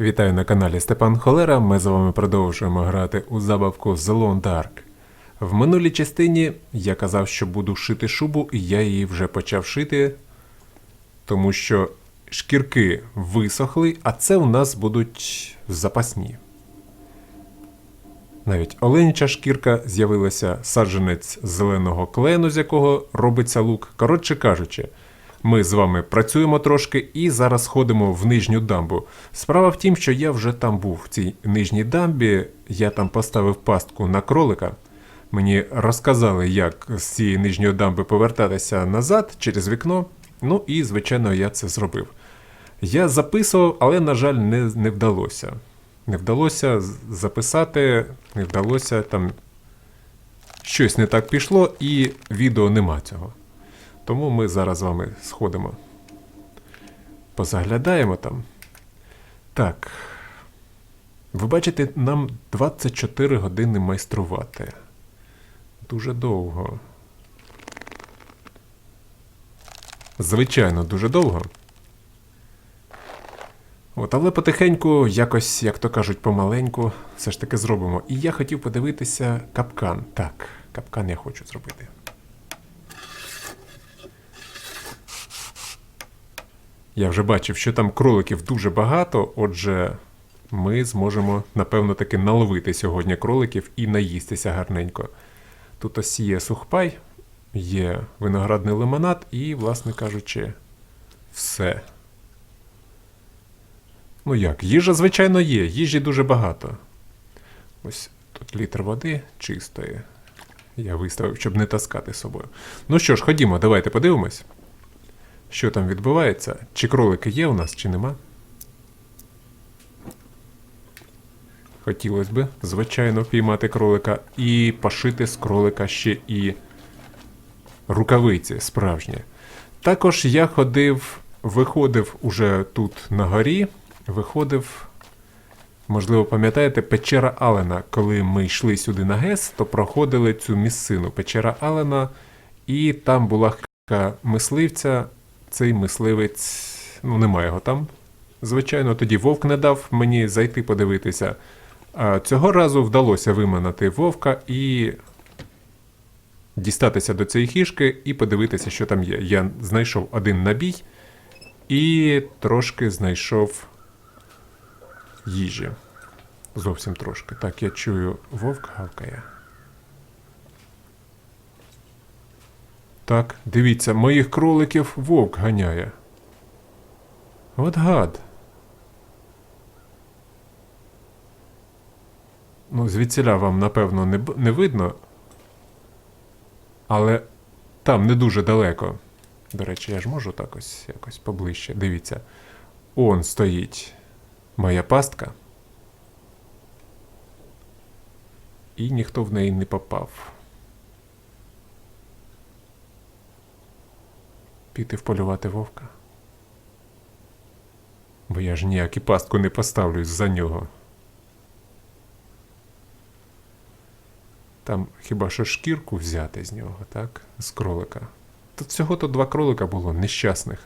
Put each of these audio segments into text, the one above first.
Вітаю на каналі Степан Холера. Ми з вами продовжуємо грати у забавку The Lone Dark. В минулій частині я казав, що буду шити шубу, і я її вже почав шити, тому що шкірки висохли, а це у нас будуть запасні. Навіть оленяча шкірка з'явилася саджанець зеленого клену, з якого робиться лук. Коротше кажучи, ми з вами працюємо трошки і зараз ходимо в нижню дамбу. Справа в тім, що я вже там був в цій нижній дамбі, я там поставив пастку на кролика. Мені розказали, як з цієї нижньої дамби повертатися назад через вікно. Ну і, звичайно, я це зробив. Я записував, але, на жаль, не, не вдалося. Не вдалося записати, не вдалося там. Щось не так пішло, і відео нема цього. Тому ми зараз з вами сходимо. Позаглядаємо там. Так. Ви бачите, нам 24 години майструвати. Дуже довго. Звичайно, дуже довго. От, але потихеньку, якось, як то кажуть, помаленьку, все ж таки зробимо. І я хотів подивитися капкан. Так, капкан я хочу зробити. Я вже бачив, що там кроликів дуже багато, отже, ми зможемо, напевно, таки наловити сьогодні кроликів і наїстися гарненько. Тут ось є сухпай, є виноградний лимонад і, власне кажучи, все. Ну як, їжа, звичайно, є, їжі дуже багато. Ось тут літр води чистої. Я виставив, щоб не таскати з собою. Ну що ж, ходімо, давайте подивимось. Що там відбувається? Чи кролики є у нас, чи нема? Хотілося б, звичайно, піймати кролика і пошити з кролика ще і рукавиці справжні. Також я ходив, виходив уже тут на горі, виходив, можливо, пам'ятаєте, печера Алена. Коли ми йшли сюди на ГЕС, то проходили цю місцину печера Алена, і там була хатка мисливця. Цей мисливець, ну немає його там. Звичайно, тоді вовк не дав мені зайти подивитися. Цього разу вдалося виманати вовка і дістатися до цієї хішки і подивитися, що там є. Я знайшов один набій і трошки знайшов їжі. Зовсім трошки. Так, я чую, вовк гавкає. Так, дивіться, моїх кроликів вовк ганяє. От гад. Ну, звідсіля вам, напевно, не, не видно. Але там не дуже далеко. До речі, я ж можу так ось якось поближче. Дивіться. Он стоїть моя пастка. І ніхто в неї не попав. Піти вполювати вовка. Бо я ж ніяк і пастку не поставлю за нього. Там хіба що шкірку взяти з нього, так? З кролика. Тут всього-то два кролика було нещасних.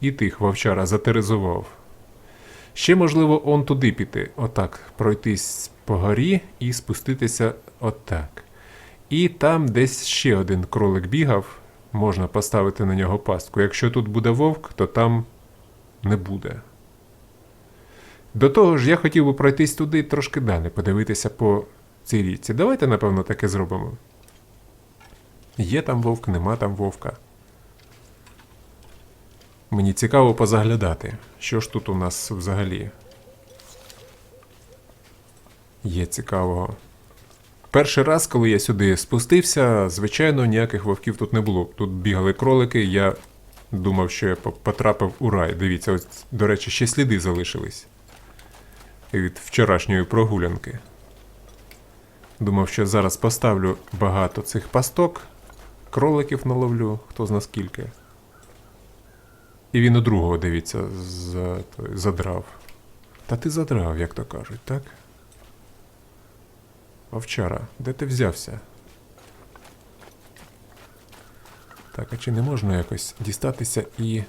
І тих вовчара затеризував. Ще, можливо, он туди піти, отак, пройтись по горі і спуститися отак. І там десь ще один кролик бігав, можна поставити на нього пастку. Якщо тут буде вовк, то там не буде. До того ж, я хотів би пройтись туди трошки далі, подивитися по цій річці. Давайте, напевно, таке зробимо. Є там вовк, нема там вовка. Мені цікаво позаглядати, що ж тут у нас взагалі є цікавого. Перший раз, коли я сюди спустився, звичайно, ніяких вовків тут не було. Тут бігали кролики, я думав, що я потрапив у рай. Дивіться, ось, до речі, ще сліди залишились від вчорашньої прогулянки. Думав, що зараз поставлю багато цих пасток, кроликів наловлю, хто зна скільки. І він у другого, дивіться, задрав. Та ти задрав, як то кажуть, так? Овчара, де ти взявся? Так, а чи не можна якось дістатися і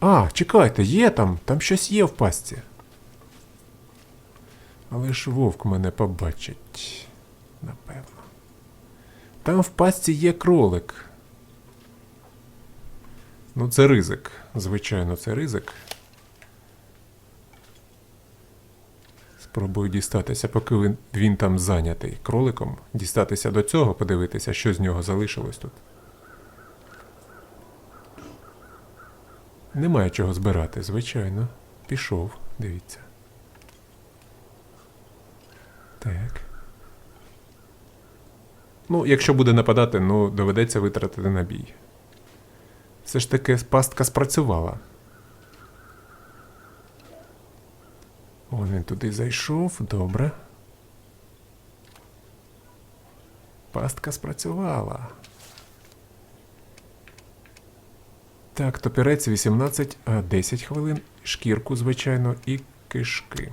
А, чекайте, є там, там щось є в пастці. Але ж вовк мене побачить, напевно. Там в пастці є кролик. Ну, це ризик. Звичайно, це ризик. Спробую дістатися, поки він, він там зайнятий кроликом. Дістатися до цього, подивитися, що з нього залишилось тут. Немає чого збирати, звичайно. Пішов, дивіться. Так. Ну, якщо буде нападати, ну доведеться витратити набій. Все ж таки пастка спрацювала. О, він туди зайшов, добре. Пастка спрацювала. Так, топірець 18, а 10 хвилин, шкірку, звичайно, і кишки.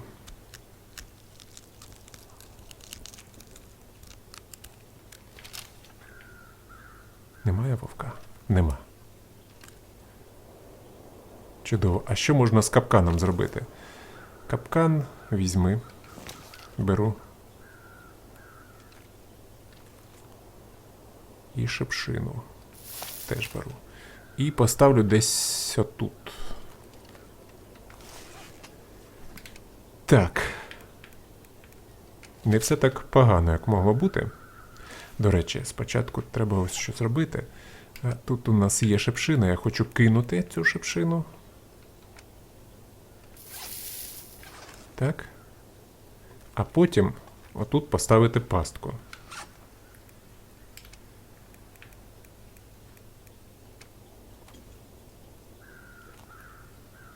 Немає вовка? Нема. Чудово. А що можна з капканом зробити? Капкан візьми. Беру. І шипшину. Теж беру. І поставлю десь отут. Так. Не все так погано, як могло бути. До речі, спочатку треба ось що зробити. Тут у нас є шипшина, я хочу кинути цю шипшину. Так. А потім отут поставити пастку.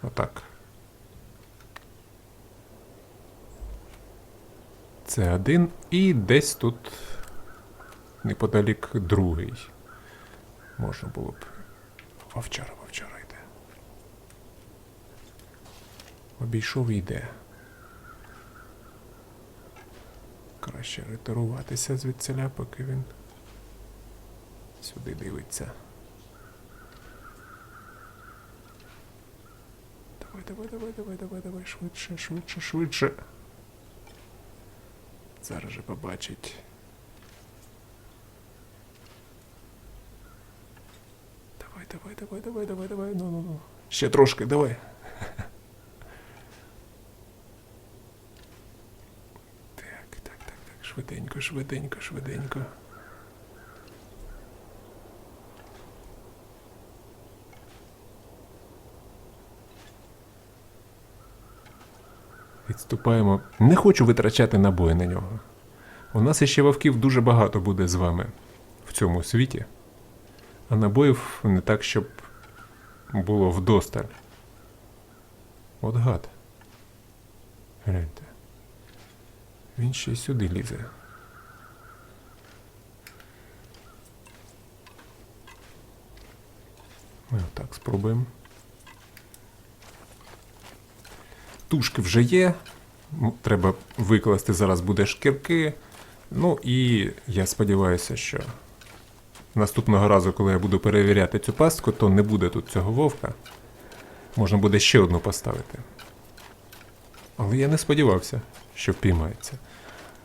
Отак. Це один і десь тут неподалік другий. Можна було б. Вовчара, вовчара йде. Обійшов і йде. Краще ретируватися звідсиля, поки він сюди дивиться. Давай, давай, давай, давай, давай, давай, швидше, швидше, швидше. Зараз же побачить. Давай, давай, давай, давай, давай, давай, ну, ну, ну. Ще трошки, давай. Так, так, так, так, швиденько, швиденько, швиденько. Відступаємо. Не хочу витрачати набої на нього. У нас іще вовків дуже багато буде з вами в цьому світі. А набоїв не так, щоб було вдосталь. От гад. Гляньте. Він ще й сюди лізе. Ми отак спробуємо. Тушки вже є. Треба викласти зараз буде шкірки. Ну і я сподіваюся, що наступного разу, коли я буду перевіряти цю пастку, то не буде тут цього вовка. Можна буде ще одну поставити. Але я не сподівався, що впіймається.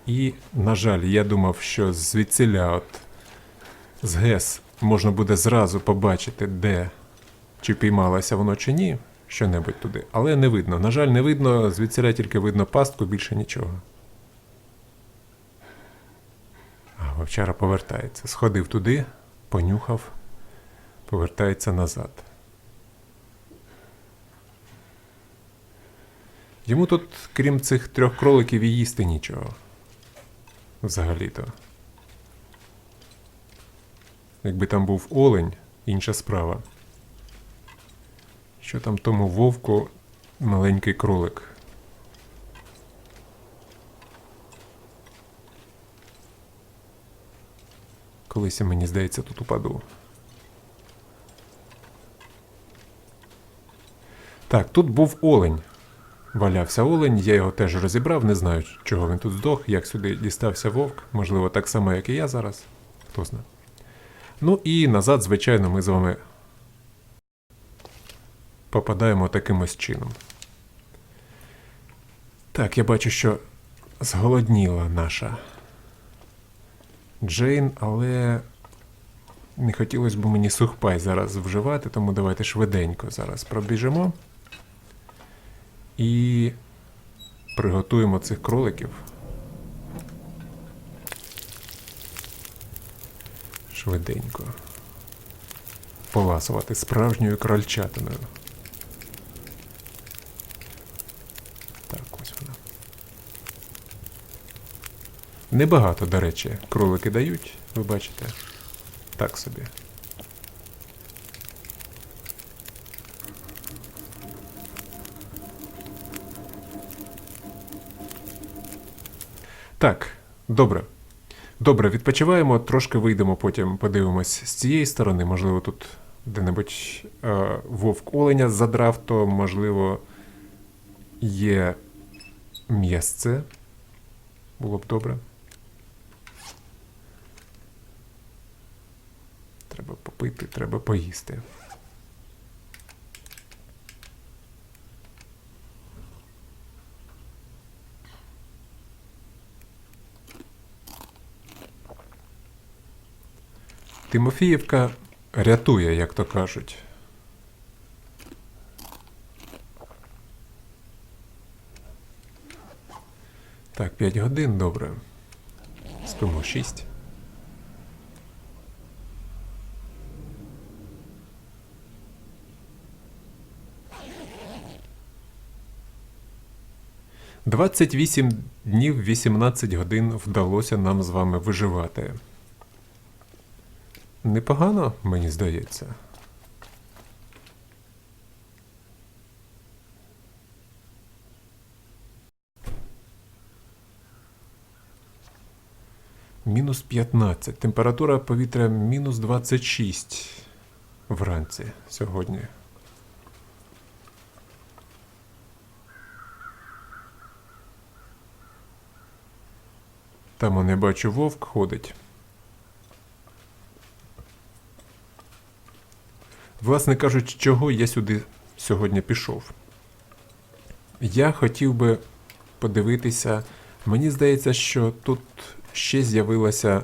І, на жаль, я думав, що звідсіля, от з ГЕС, можна буде зразу побачити, де чи впіймалося воно чи ні, що-небудь туди. Але не видно. На жаль, не видно, звідсіля тільки видно пастку, більше нічого. А вовчара повертається. Сходив туди, понюхав, повертається назад. Йому тут, крім цих трьох кроликів, і їсти нічого. Взагалі-то. Якби там був олень, інша справа. Що там тому вовку маленький кролик? Колись мені здається, тут упаду. Так, тут був олень. Валявся олень, я його теж розібрав, не знаю, чого він тут здох, як сюди дістався вовк, можливо, так само, як і я зараз. Хто знає. Ну і назад, звичайно, ми з вами попадаємо таким ось чином. Так, я бачу, що зголодніла наша Джейн, але не хотілося б мені сухпай зараз вживати, тому давайте швиденько зараз пробіжимо і приготуємо цих кроликів. Швиденько. Поласувати справжньою крольчатиною. Так, ось вона. Небагато, до речі, кролики дають, ви бачите. Так собі. Так, добре. Добре, відпочиваємо, трошки вийдемо, потім подивимось з цієї сторони. Можливо, тут де-небудь е, вовк оленя задрав, то можливо є місце. Було б добре. Треба попити, треба поїсти. Тимофіївка рятує, як то кажуть. Так, 5 годин, добре. Спимо 6. Двадцять вісім днів 18 годин вдалося нам з вами виживати. Непогано, мені здається. Мінус 15. Температура повітря мінус 26 вранці сьогодні. Там я бачу, вовк ходить. Власне кажучи, чого я сюди сьогодні пішов? Я хотів би подивитися. Мені здається, що тут ще з'явилася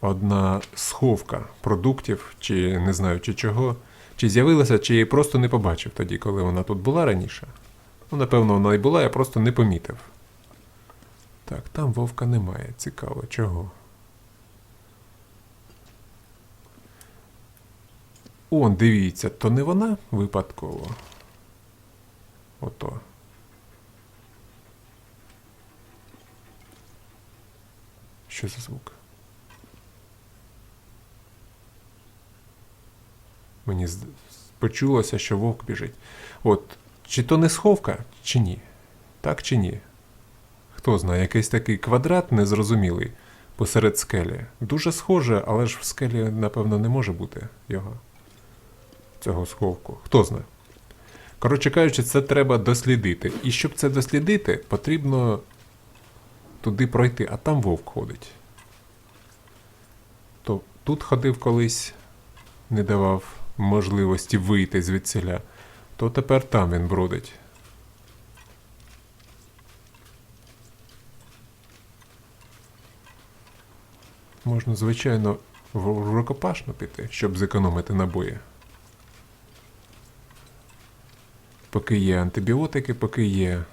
одна сховка продуктів, чи не знаю, чи чого. Чи з'явилася, чи я її просто не побачив тоді, коли вона тут була раніше. Ну, напевно, вона і була, я просто не помітив. Так, там вовка немає. Цікаво, чого. Он, дивіться, то не вона випадково. Ото. Що за звук? Мені почулося, що вовк біжить. От, чи то не сховка, чи ні? Так чи ні? Хто знає, якийсь такий квадрат незрозумілий посеред скелі. Дуже схоже, але ж в скелі, напевно, не може бути його. Цього сховку. Хто знає? Коротше кажучи, це треба дослідити. І щоб це дослідити, потрібно туди пройти, а там вовк ходить. То тут ходив колись, не давав можливості вийти звідсіля, то тепер там він бродить. Можна, звичайно, в рукопашну піти, щоб зекономити набої. Поки є антибіотики, поки є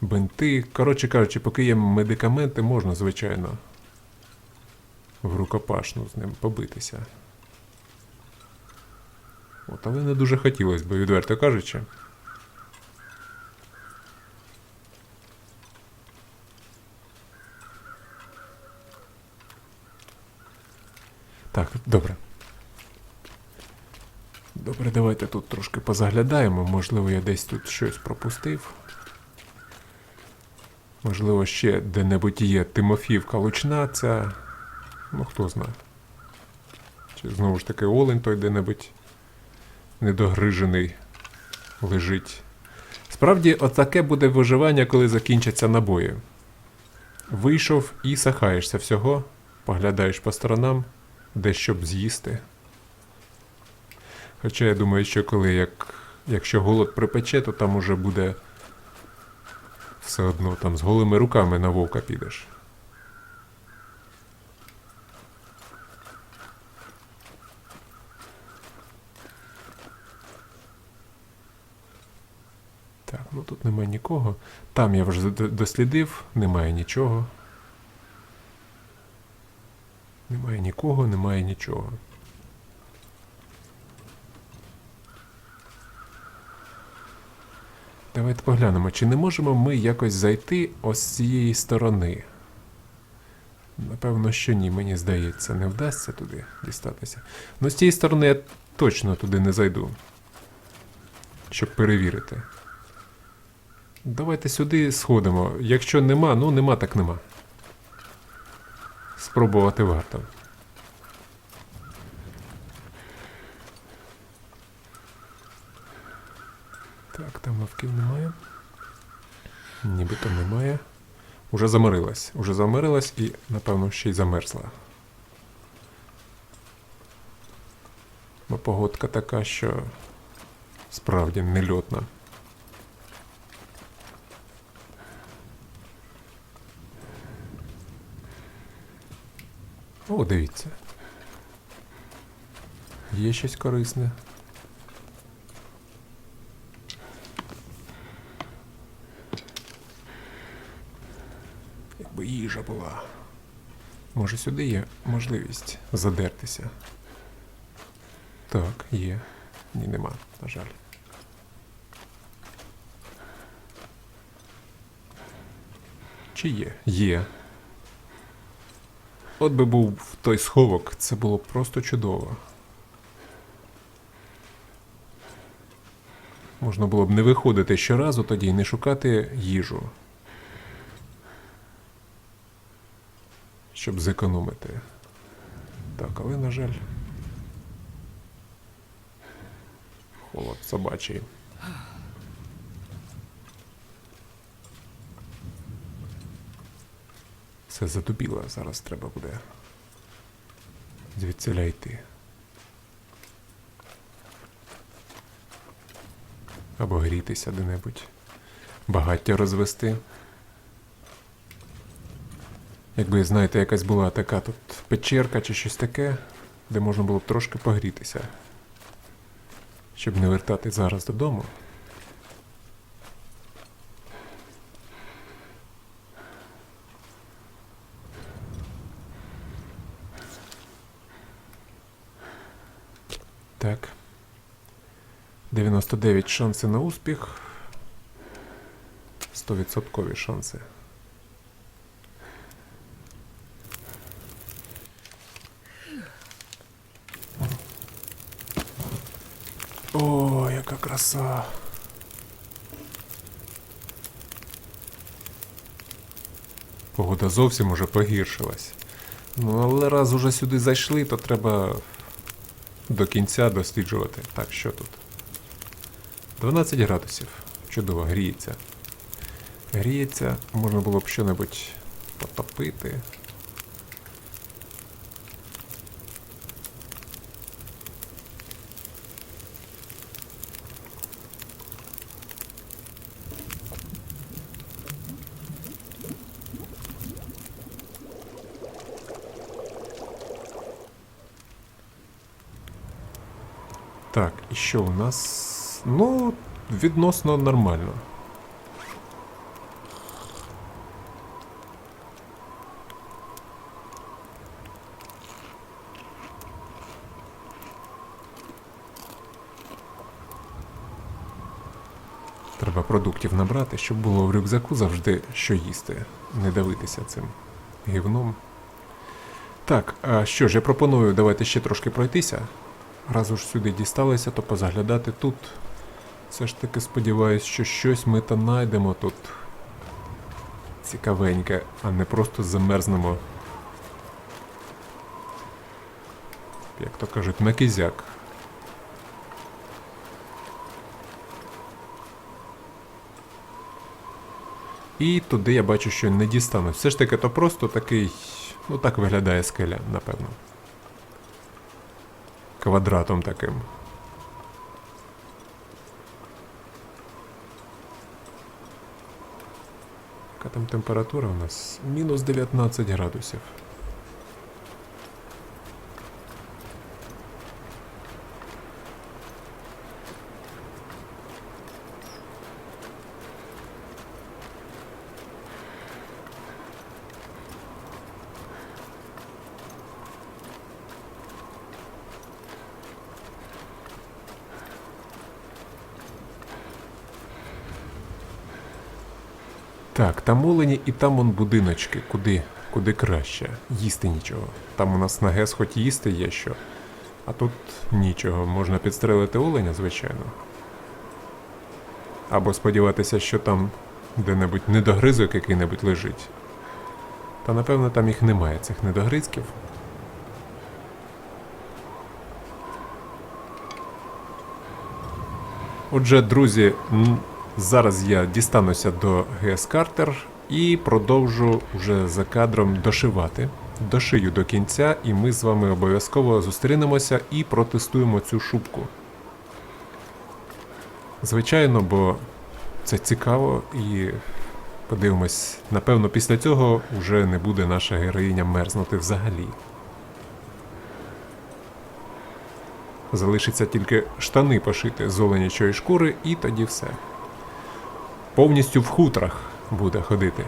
бинти. Коротше кажучи, поки є медикаменти, можна, звичайно, в рукопашну з ним побитися. От, але не дуже хотілося б, відверто кажучи. Так, добре. Добре, давайте тут трошки позаглядаємо. Можливо, я десь тут щось пропустив. Можливо, ще де-небудь є Тимофіївка Лучна, ця. Ну, хто знає. Чи знову ж таки Олень той де-небудь недогрижений лежить. Справді, отаке буде виживання, коли закінчаться набої. Вийшов і сахаєшся всього, поглядаєш по сторонам, де щоб з'їсти. Хоча я думаю, що коли як, якщо голод припече, то там уже буде все одно там з голими руками на вовка підеш. Так, ну тут немає нікого. Там я вже дослідив, немає нічого. Немає нікого, немає нічого. Давайте поглянемо, чи не можемо ми якось зайти ось з цієї сторони. Напевно, що ні, мені здається, не вдасться туди дістатися. Ну, з цієї сторони я точно туди не зайду. Щоб перевірити. Давайте сюди сходимо. Якщо нема, ну нема, так нема. Спробувати варто. Там вовків немає. Нібито немає. Уже замирилась. Уже замирилась і, напевно, ще й замерзла. Бо погодка така, що справді нельотна. О, дивіться. Є щось корисне. Була. Може, сюди є можливість задертися. Так, є. Ні, нема, на жаль. Чи є? Є. От би був той сховок, це було б просто чудово. Можна було б не виходити щоразу тоді і не шукати їжу. Щоб зекономити. Так, але, на жаль. Холод собачий. Все затупіло, зараз треба буде звідсиля йти. Або грітися де-небудь. Багаття розвести. Якби, знаєте, якась була така тут печерка чи щось таке, де можна було б трошки погрітися. Щоб не вертати зараз додому. Так. 99 шанси на успіх. 100% шанси. О, яка краса. Погода зовсім уже погіршилась. Ну, але раз уже сюди зайшли, то треба до кінця досліджувати. Так, що тут? 12 градусів. Чудово, гріється. Гріється, можна було б що-небудь потопити. Так, і що у нас? Ну, відносно нормально. Треба продуктів набрати, щоб було в рюкзаку завжди що їсти. Не давитися цим гівном. Так, а що ж, я пропоную, давайте ще трошки пройтися. Раз уж сюди дісталися, то позаглядати тут. Все ж таки сподіваюсь, що щось ми та знайдемо тут цікавеньке, а не просто замерзнемо. Як то кажуть, на кизяк. І туди я бачу, що не дістану. Все ж таки, то просто такий. Ну так виглядає скеля, напевно. квадратом таким. Яка там температура у нас? минус 19 градусов. Так, там олені і там он будиночки. Куди? Куди краще. Їсти нічого. Там у нас на ГЕС хоч їсти є що. А тут нічого. Можна підстрелити оленя, звичайно. Або сподіватися, що там де-небудь недогризок який-небудь лежить. Та напевно там їх немає, цих недогризків. Отже, друзі, зараз я дістануся до ГС Картер і продовжу вже за кадром дошивати. Дошию до кінця, і ми з вами обов'язково зустрінемося і протестуємо цю шубку. Звичайно, бо це цікаво і подивимось, напевно, після цього вже не буде наша героїня мерзнути взагалі. Залишиться тільки штани пошити з оленячої шкури, і тоді все. Повністю в хутрах буде ходити.